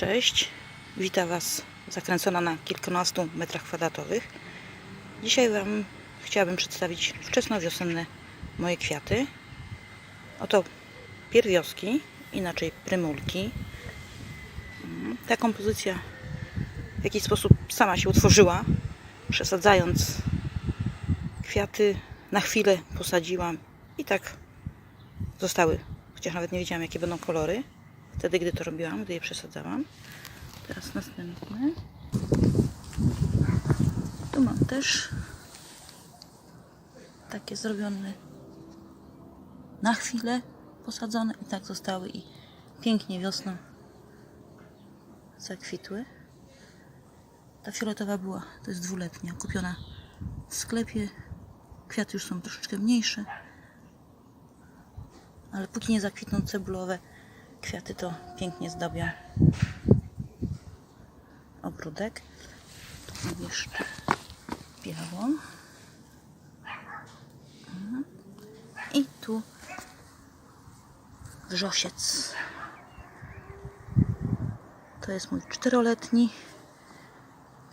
Cześć, witam Was zakręcona na kilkunastu metrach kwadratowych. Dzisiaj Wam chciałabym przedstawić wczesnowiosenne moje kwiaty. Oto pierwioski, inaczej prymulki. Mm, Ta kompozycja w jakiś sposób sama się utworzyła, przesadzając kwiaty na chwilę posadziłam i tak zostały, chociaż nawet nie wiedziałam jakie będą kolory wtedy, gdy to robiłam, gdy je przesadzałam. Teraz następny. Tu mam też takie zrobione na chwilę posadzone i tak zostały i pięknie wiosną zakwitły. Ta fioletowa była, to jest dwuletnia, kupiona w sklepie. Kwiaty już są troszeczkę mniejsze, ale póki nie zakwitną cebulowe kwiaty, to pięknie zdobią ogródek. Tu mam jeszcze białą. Mhm. I tu wrzosiec. To jest mój czteroletni.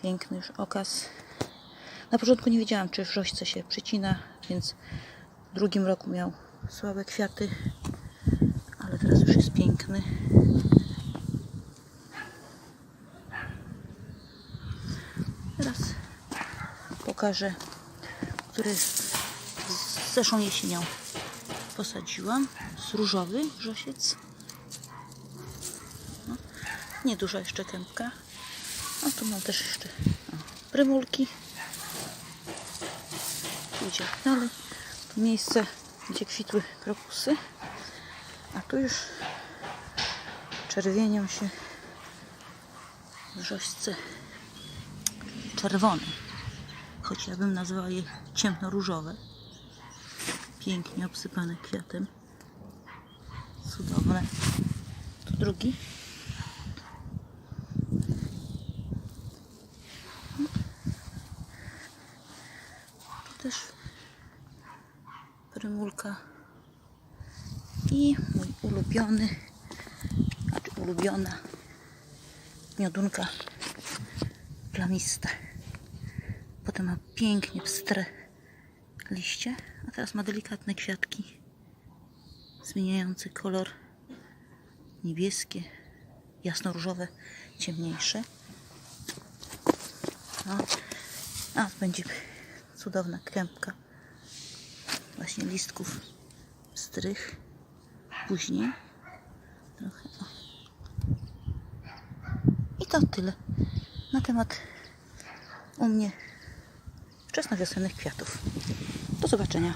Piękny już okaz. Na początku nie wiedziałam, czy wrzośce się przycina, więc w drugim roku miał słabe kwiaty, jest piękny. Teraz pokażę, który zeszłą jesienią posadziłam. Z różowy wrzosiec. No, nieduża jeszcze kępka. A tu mam też jeszcze prymulki. Idzie dalej. To miejsce, gdzie kwitły krokusy. A tu już czerwienią się wrzośce czerwone. Choć ja bym nazwała je ciemnoróżowe. Pięknie obsypane kwiatem. Cudowne. Tu drugi. Tu też prymulka. I mój ulubiony, znaczy ulubiona miodunka plamista. Potem ma pięknie pstre liście, a teraz ma delikatne kwiatki zmieniające kolor niebieskie, jasno-różowe, ciemniejsze. No. A, będzie cudowna kępka właśnie listków strych później. Trochę. O. i to tyle na temat u mnie wczesnowiosennych kwiatów. Do zobaczenia